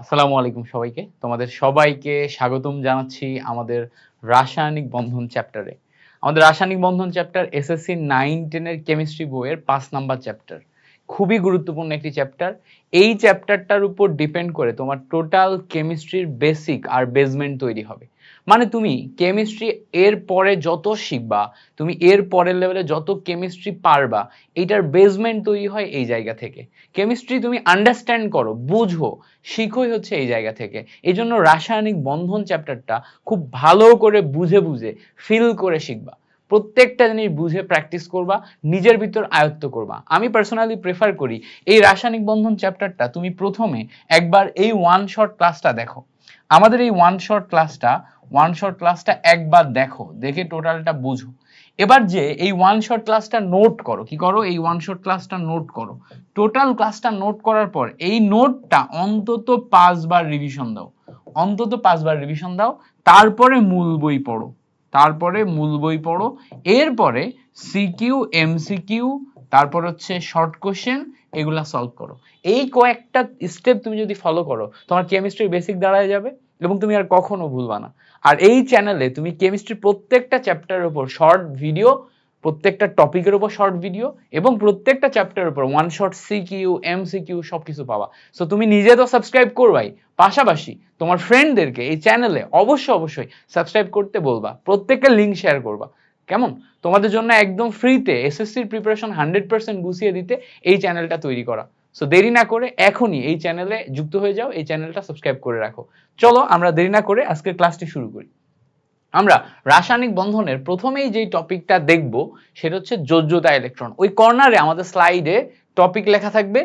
আসসালামু আলাইকুম সবাইকে। তোমাদের সবাইকে স্বাগতম জানাচ্ছি আমাদের রাসায়নিক বন্ধন চ্যাপ্টারে। আমাদের রাসায়নিক বন্ধন চ্যাপ্টার এসএসসি নাইন টেনের কেমিস্ট্রি বইয়ের পাঁচ নাম্বার চ্যাপ্টার। খুবই গুরুত্বপূর্ণ একটি চ্যাপ্টার এই চ্যাপ্টারটার উপর ডিপেন্ড করে তোমার টোটাল কেমিস্ট্রির বেসিক আর বেসমেন্ট তৈরি হবে। মানে তুমি কেমিস্ট্রি এর পরে যত শিখবা, তুমি এর পরের লেভেলে যত কেমিস্ট্রি পারবা এইটার বেসমেন্ট তৈরি হয় এই জায়গা থেকে। কেমিস্ট্রি তুমি আন্ডারস্ট্যান্ড করো, বুঝো, শিখোই হচ্ছে এই জায়গা থেকে। এই জন্য রাসায়নিক বন্ধন চ্যাপ্টারটা খুব ভালো করে বুঝে বুঝে ফিল করে শিখবা। প্রত্যেকটা জিনিস বুঝে প্র্যাকটিস করবা, নিজের ভিতর আয়ত্ত করবা। আমি পার্সোনালি প্রেফার করি এই রাসায়নিক বন্ধন চ্যাপ্টারটা তুমি প্রথমে একবার এই ওয়ান শর্ট ক্লাসটা দেখো। আমাদের এই ওয়ান শর্ট ক্লাসটা ওয়ান শর্ট ক্লাসটা একবার দেখো, দেখে টোটালটা বুঝো। এবার যে এই ওয়ান শর্ট ক্লাসটা নোট করো, কি করো? এই ওয়ান শর্ট ক্লাসটা নোট করো। টোটাল ক্লাসটা নোট করার পর এই নোটটা অন্তত পাঁচবার রিভিশন দাও। অন্তত পাঁচবার রিভিশন দাও, তারপরে মূল বই পড়ো। তারপরে মূল বই পড়ো। এরপরে সিকিউ এমসিকিউ তারপর হচ্ছে শর্ট কোশ্চেন এগুলা সলভ করো। এই কয়েকটা স্টেপ তুমি যদি ফলো করো, তোমার কেমিস্ট্রি বেসিক দাঁড়ায় যাবে এবং তুমি আর কখনো ভুলবা না। আর এই চ্যানেলে তুমি কেমিস্ট্রি প্রত্যেকটা চ্যাপ্টারের উপর শর্ট ভিডিও প্রত্যেকটা টপিকের উপর শর্ট ভিডিও এবং প্রত্যেকটা চ্যাপ্টারের উপর ওয়ান শর্ট সিকিউ এমসিকিউ সব কিছু পাবা। সো তুমি নিজে তো সাবস্ক্রাইব করবাই। পাশাপাশি তোমার ফ্রেন্ডদেরকে এই চ্যানেলে অবশ্যই অবশ্যই সাবস্ক্রাইব করতে বলবা। প্রত্যেকটা লিঙ্ক শেয়ার করবা। কেমন? তোমাদের জন্য একদম ফ্রিতে এসএসসির প্রিপারেশন হান্ড্রেড পার্সেন্ট গুছিয়ে দিতে এই চ্যানেলটা তৈরি করা। সো দেরি না করে এখনই এই চ্যানেলে যুক্ত হয়ে যাও, এই চ্যানেলটা সাবস্ক্রাইব করে রাখো। চলো আমরা দেরি না করে আজকের ক্লাসটি শুরু করি। আমরা রাসায়নিক বন্ধনের প্রথমেই যেই টপিকটা দেখব, সেটা হচ্ছে যোজ্যতা ইলেকট্রন ওই কর্নারে আমাদের স্লাইডে টপিক লেখা থাকবে,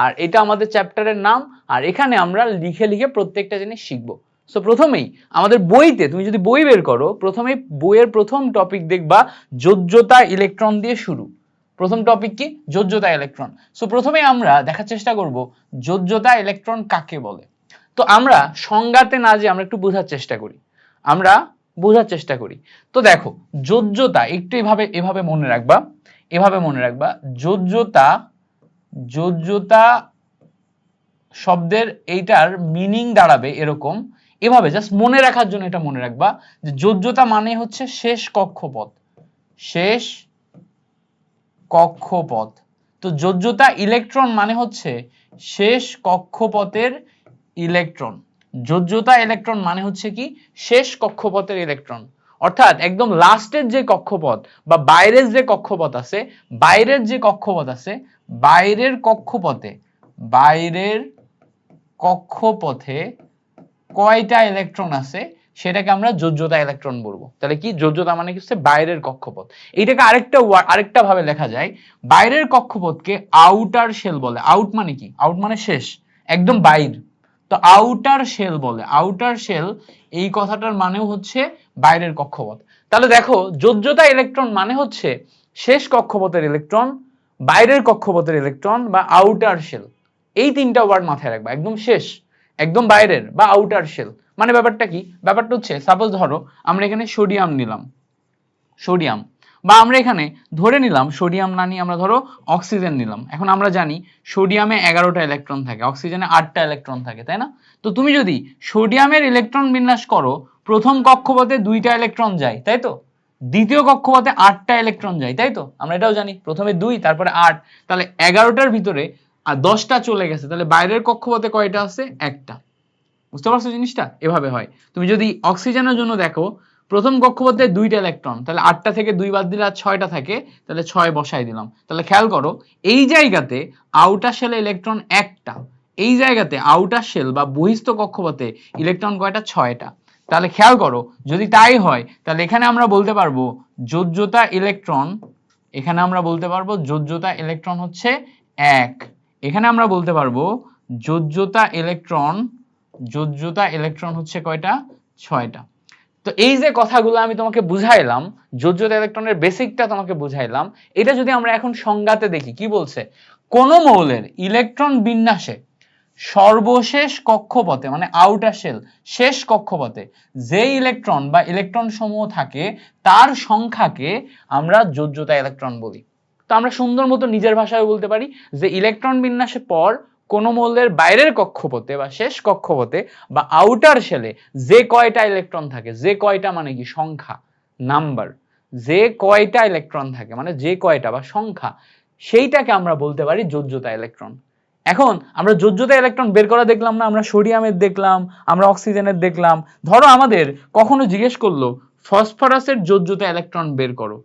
আর এটা আমাদের চ্যাপ্টারের নাম, আর এখানে আমরা লিখে লিখে প্রত্যেকটা জিনিস শিখব। সো প্রথমেই আমাদের বইতে, তুমি যদি বই বের করো, প্রথমেই বইয়ের প্রথম টপিক দেখবা যোজ্যতা ইলেকট্রন দিয়ে শুরু। প্রথম টপিক কি? যোজ্যতা ইলেকট্রন সো প্রথমে আমরা দেখার চেষ্টা করব যোজ্যতা ইলেকট্রন কাকে বলে? তো আমরা সংজ্ঞাতে না যে আমরা একটু বোঝার চেষ্টা করি। আমরা বোঝার চেষ্টা করি। তো দেখো, যোজ্যতা একটু এভাবে এভাবে মনে রাখবা, এভাবে মনে রাখবা, যোজ্যতা যোজ্যতা শব্দের এইটার মিনিং দাঁড়াবে এরকম। এভাবে জাস্ট মনে রাখার জন্য এটা মনে রাখবা যে যোজ্যতা মানে হচ্ছে শেষ কক্ষপথ। শেষ কক্ষপথ। তো যোজ্যতা ইলেকট্রন মানে হচ্ছে শেষ কক্ষপথের ইলেকট্রন যোজ্যতা ইলেকট্রন মানে হচ্ছে কি? শেষ কক্ষপথের ইলেকট্রন অর্থাৎ একদম লাস্টের যে কক্ষপথ বা বাইরের যে কক্ষপথ আছে, বাইরের যে কক্ষপথ আছে, বাইরের কক্ষপথে বাইরের কক্ষপথে কয়টা ইলেকট্রন আছে? সেটাকে আমরা যোজ্যতা ইলেকট্রন বলব। তাহলে কি? যোজ্যতা মানে কি হচ্ছে? বাইরের কক্ষপথ। এইটাকে আরেকটা আরেকটা ভাবে লেখা যায়। বাইরের কক্ষপথকে আউটার শেল বলে। আউট মানে কি? আউট মানে শেষ। একদম বাইর। তো আউটার শেল বলে আউটার শেল এই কথাটার মানেও হচ্ছে বাইরের কক্ষপথ। তাহলে দেখো, যোজ্যতা ইলেকট্রন মানে হচ্ছে শেষ কক্ষপথের ইলেকট্রন বাইরের কক্ষপথের ইলেকট্রন বা আউটার শেল এই তিনটা ওয়ার্ড মাথায় রাখবা, একদম শেষ, একদম বাইরের বা আউটার শেল মানে ব্যাপারটা কি? ব্যাপারটা হচ্ছে সাপোজ ধরো, আমরা এখানে সোডিয়াম নিলাম। সোডিয়াম বা আমরা এখানে ধরে নিলাম সোডিয়াম না নিয়ে আমরা ধরো অক্সিজেন নিলাম। এখন আমরা জানি সোডিয়ামে এগারোটা ইলেকট্রন থাকে, অক্সিজেনে আটটা ইলেকট্রন থাকে, তাই না? তো তুমি যদি সোডিয়ামের ইলেকট্রন বিন্যাস করো, প্রথম কক্ষপথে দুইটা ইলেকট্রন যায়, তাই তো? দ্বিতীয় কক্ষপথে আটটা ইলেকট্রন যায়, তাই তো? আমরা এটাও জানি, প্রথমে দুই, তারপরে আট, তাহলে এগারোটার ভিতরে, আর দশটা চলে গেছে, তাহলে বাইরের কক্ষপথে কয়টা আছে? একটা। বুঝতে পারছ জিনিসটা? এভাবে হয়। তুমি যদি অক্সিজেনের জন্য দেখো প্রথম কক্ষপথে দুইটা ইলেকট্রন তাহলে আটটা থেকে দুই বাদ দিলে আর ছয়টা থাকে, তাহলে ছয় বসাই দিলাম। তাহলে খেয়াল করো, এই জায়গাতে আউটার শেলে ইলেকট্রন একটা, এই জায়গাতে আউটার শেল বা বহিস্থ কক্ষপথে ইলেকট্রন কয়টা? ছয়টা। তাহলে খেয়াল করো, যদি তাই হয়, তাহলে এখানে আমরা বলতে পারব, যোজ্যতা ইলেকট্রন এখানে আমরা বলতে পারব যোজ্যতা ইলেকট্রন হচ্ছে এক। এখানে আমরা বলতে পারব, যোজ্যতা ইলেকট্রন যোজ্যতা ইলেকট্রন হচ্ছে কয়টা? ছয়টা। তো এই যে কথাগুলো আমি তোমাকে বুঝাইলাম যোজ্যতা ইলেকট্রনের বেসিকটা তোমাকে বুঝাইলাম, এটা যদি আমরা এখন সংজ্ঞাতে দেখি, কি বলছে? কোন মৌলের ইলেকট্রন বিন্যাসে সর্বশেষ কক্ষপথে মানে আউটার শেল শেষ কক্ষপথে যে ইলেকট্রন বা ইলেকট্রন সমূহ থাকে, তার সংখ্যাকে আমরা যোজ্যতা ইলেকট্রন বলি। তো আমরা সুন্দর মতো নিজের ভাষায় বলতে পারি যে ইলেকট্রন বিন্যাসের পর কোনো মৌলের বাইরের কক্ষপথে বা শেষ কক্ষপথে বা আউটার শেলে যে কয়টা ইলেকট্রন থাকে, যে কয়টা মানে কি সংখ্যা নাম্বার যে কয়টা ইলেকট্রন থাকে মানে যে কয়টা বা সংখ্যা, সেইটাকে আমরা বলতে পারি যোজ্যতা ইলেকট্রন এখন আমরা যোজ্যতা ইলেকট্রন বের করা দেখলাম না, আমরা সোডিয়ামের দেখলাম, আমরা অক্সিজেনের দেখলাম। ধরো আমাদের কখনো জিজ্ঞেস করল ফসফরাসের যোজ্যতা ইলেকট্রন বের করো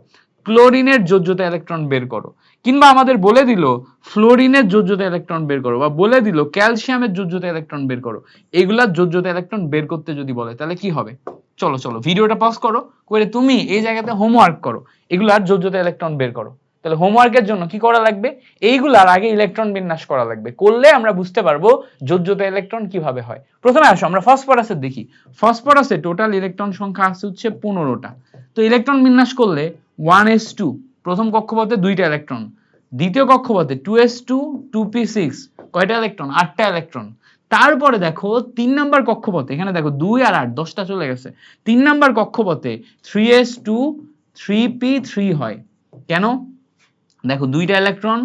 ক্লোরিনের যোজ্যতা ইলেকট্রন বের করো। কিংবা আমাদের বলে দিল, ফ্লোরিনের যোজ্যতা ইলেকট্রন বের করো, বা বলে দিল, ক্যালসিয়ামের যোজ্যতা ইলেকট্রন বের করো, এগুলার যোজ্যতা ইলেকট্রন বের করতে যদি বলে, তাহলে কি হবে? চলো চলো, ভিডিওটা পজ করো, করে তুমি এই জায়গাতে হোমওয়ার্ক করো, এগুলার যোজ্যতা ইলেকট্রন বের করো। তাহলে হোমওয়ার্কের জন্য কি করা লাগবে? এইগুলার আগে ইলেকট্রন বিন্যাস করা লাগবে, করলে আমরা বুঝতে পারব যোজ্যতা ইলেকট্রন কীভাবে হয়। প্রথমে আসো, আমরা ফসফরাসের দেখি। ফসফরাসে টোটাল ইলেকট্রন সংখ্যা আছে হচ্ছে পনেরোটা। তো ইলেকট্রন বিন্যাস করলে ওয়ান এস টু প্রথম কক্ষপথে দুইটা ইলেকট্রন দ্বিতীয় কক্ষপথে two S two two P six কয়টা ইলেকট্রন আটটা ইলেকট্রন তারপরে দেখো, তিন নাম্বার কক্ষপথে, এখানে দেখো দুই আর আট, দশটা চলে গেছে। তিন নাম্বার কক্ষপথে three S two three P three হয়। কেন? দেখো দুইটা ইলেকট্রন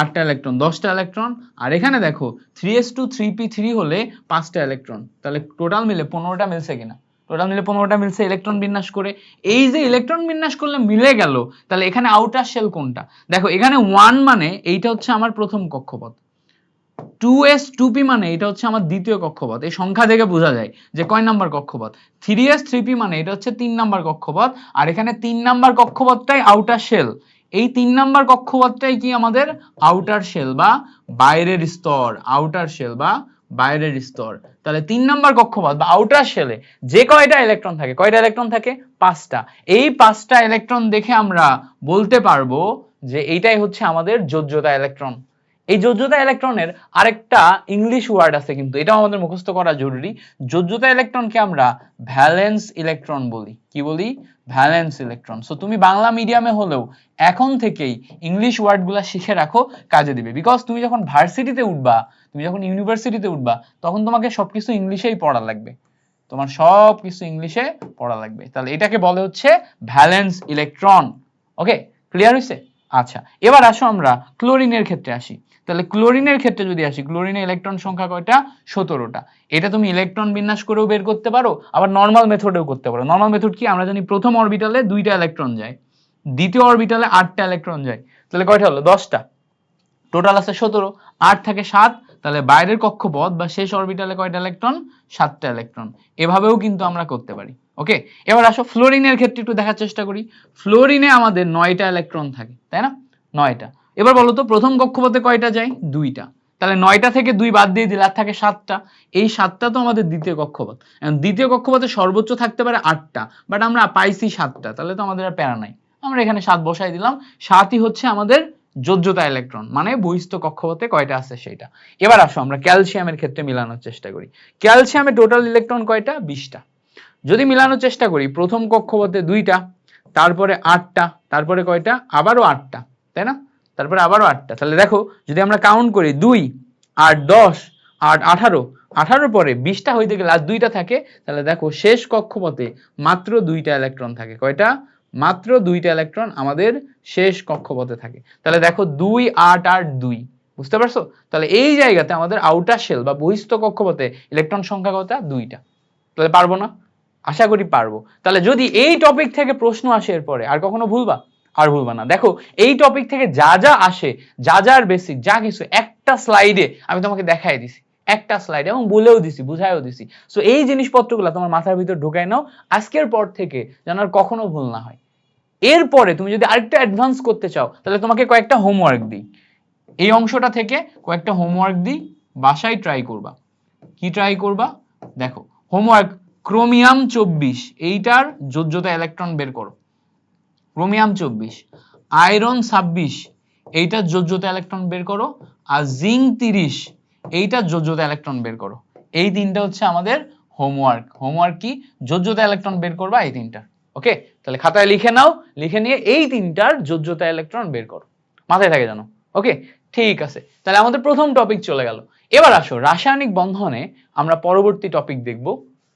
আটটা ইলেকট্রন দশটা ইলেকট্রন আর এখানে দেখো three S two three P three হলে পাঁচটা ইলেকট্রন তাহলে টোটাল মিলে পনেরোটা মিলছে কিনা? টোটাল মিলে পনেরোটা মিলছে ইলেকট্রন বিন্যাস করে। এই যে ইলেকট্রন বিন্যাস করলে মিলে গেল, তাহলে এখানে আউটার শেল কোনটা? দেখো, এখানে ওয়ান মানে এইটা হচ্ছে আমার প্রথম কক্ষপথ। টু এস টু পি মানে এটা হচ্ছে আমার দ্বিতীয় কক্ষপথ। এই সংখ্যা থেকে বোঝা যায় যে কয় নাম্বার কক্ষপথ? থ্রি এস থ্রি পি মানে এটা হচ্ছে তিন নাম্বার কক্ষপথ, আর এখানে তিন নাম্বার কক্ষপথটাই আউটার শেল এই তিন নাম্বার কক্ষপথটাই কি আমাদের? আউটার শেল বা বাইরের স্তর আউটার শেল বা বাইরের স্তর। তাহলে তিন নম্বর কক্ষপথ বা আউটার শেলে যে কয়টা ইলেকট্রন থাকে? কয়টা ইলেকট্রন থাকে? পাঁচটা। এই পাঁচটা ইলেকট্রন দেখে আমরা বলতে পারব যে এইটাই হচ্ছে আমাদের যোজ্যতা ইলেকট্রন এই যোজ্যতা ইলেকট্রনের আরেকটা ইংলিশ ওয়ার্ড আছে কিন্তু, এটাও আমাদের মুখস্থ করা জরুরি। যোজ্যতা ইলেকট্রনকে আমরা ভ্যালেন্স ইলেকট্রন বলি। কি বলি? ভ্যালেন্স ইলেকট্রন সো তুমি বাংলা মিডিয়ামে হলেও এখন থেকেই ইংলিশ ওয়ার্ডগুলো শিখে রাখো, কাজে দিবে। বিকজ তুমি যখন ভার্সিটিতে উঠবা, তুমি যখন ইউনিভার্সিটিতে উঠবা, তখন তোমাকে সবকিছু ইংলিশেই পড়া লাগবে। তোমার সব কিছু ইংলিশে পড়া লাগবে। তাহলে এটাকে বলে হচ্ছে ভ্যালেন্স ইলেকট্রন ওকে ক্লিয়ার হয়েছে আচ্ছা এবার আসো আমরা ক্লোরিনের ক্ষেত্রে আসি। তাহলে ক্লোরিনের ক্ষেত্রে যদি আসি ক্লোরিনের ইলেকট্রন সংখ্যা কয়টা? সতেরোটা। এটা তুমি ইলেকট্রন বিন্যাস করেও বের করতে পারো, আবার নর্মাল মেথডেও করতে পারো। নর্মাল মেথড কি? আমরা জানি প্রথম অরবিটালে দুইটা ইলেকট্রন যায়, দ্বিতীয় অরবিটালে আটটা ইলেকট্রন যায়। তাহলে কয়টা হলো? দশটা। টোটাল আছে সতেরো, আট থেকে সাত, তাহলে বাইরের কক্ষপথ বা শেষ অরবিটালে কয়টা ইলেকট্রন সাতটা ইলেকট্রন এভাবেও কিন্তু আমরা করতে পারি। ওকে এবার আসো ফ্লোরিনের ক্ষেত্রে একটু দেখার চেষ্টা করি। ফ্লোরিনে আমাদের নয়টা ইলেকট্রন থাকে, তাই না? নয়টা। এবার বলো তো, প্রথম কক্ষপথে কয়টা যায়? দুইটা। তাহলে নয়টা থেকে দুই বাদ দিয়ে দিলে আর থাকে সাতটা। এই সাতটা তো আমাদের দ্বিতীয় কক্ষপথ। দ্বিতীয় কক্ষপথে সর্বোচ্চ থাকতে পারে আটটা বাট আমরা পাইছি সাতটা, তাহলে তো আমাদের আর প্যারা নাই। আমরা এখানে সাত বসাই দিলাম। সাতই হচ্ছে আমাদের যোজ্যতা ইলেকট্রন মানে বহিস্থ কক্ষপথে কয়টা আছে সেটা এবার আসো, আমরা ক্যালসিয়ামের ক্ষেত্রে মিলানোর চেষ্টা করি। ক্যালসিয়ামে টোটাল ইলেকট্রন কয়টা? বিশটা। যদি মিলানোর চেষ্টা করি, প্রথম কক্ষপথে দুইটা, তারপরে আটটা, তারপরে কয়টা? আবারও আটটা, তাই না? তারপরে আবারও আটটা। তাহলে দেখো, যদি আমরা কাউন্ট করি, দুই, আট, দশ, আট, আঠারো, আঠারোর পরে বিশটা হইতে গেলে আর দুইটা থাকে, তাহলে দেখো শেষ কক্ষপথে মাত্র দুইটা ইলেকট্রন থাকে। কয়টা? মাত্র দুইটা ইলেকট্রন আমাদের শেষ কক্ষপথে থাকে। তাহলে দেখো দুই, আট আট দুই, বুঝতে পারছ? তাহলে এই জায়গাতে আমাদের আউটার শেল বা বহিস্থ কক্ষপথে ইলেকট্রন সংখ্যা কত দুইটা। তাহলে পারব না? আশা করি পারব। তাহলে যদি এই টপিক থেকে প্রশ্ন আসে এরপরে, আর কখনো ভুলবা? আর ভুলবা না। দেখো, এই টপিক থেকে যা যা আসে, যা যার বেসিক যা কিছু, একটা স্লাইডে আমি তোমাকে দেখাই দিছি। একটা স্লাইড এবং বলেও দিছি বুঝাইও দিছি। সো এই জিনিসপত্রগুলো তোমার মাথার ভিতর ঢুকাই নাও। আজকের পর থেকে যেন আর কখনো ভুল না হয়। এরপরে তুমি যদি আরেকটা অ্যাডভান্স করতে চাও, তাহলে তোমাকে কয়েকটা হোমওয়ার্ক দিই। এই অংশটা থেকে কয়েকটা হোমওয়ার্ক দিই, বাসায় ট্রাই করবা। কি ট্রাই করবা? দেখো হোমওয়ার্ক ক্রোমিয়াম চব্বিশ, এইটার যোজ্যতা ইলেকট্রন বের করো। ক্রোমিয়াম চব্বিশ আয়রন ছাব্বিশ, এইটার যোজ্যতা ইলেকট্রন বের করো, আর জিঙ্ক তিরিশ, এইটার যোজ্যতা ইলেকট্রন বের করো। এই তিনটা হচ্ছে আমাদের হোমওয়ার্ক হোমওয়ার্ক কি? যোজ্যতা ইলেকট্রন বের করবা এই তিনটা। ওকে তাহলে খাতায় লিখে নাও, লিখে নিয়ে এই তিনটার যোজ্যতা ইলেকট্রন বের করো। মাথায় থাকে জানো ওকে ঠিক আছে। তাহলে আমাদের প্রথম টপিক চলে গেল। এবার আসো, রাসায়নিক বন্ধনে আমরা পরবর্তী টপিক দেখব।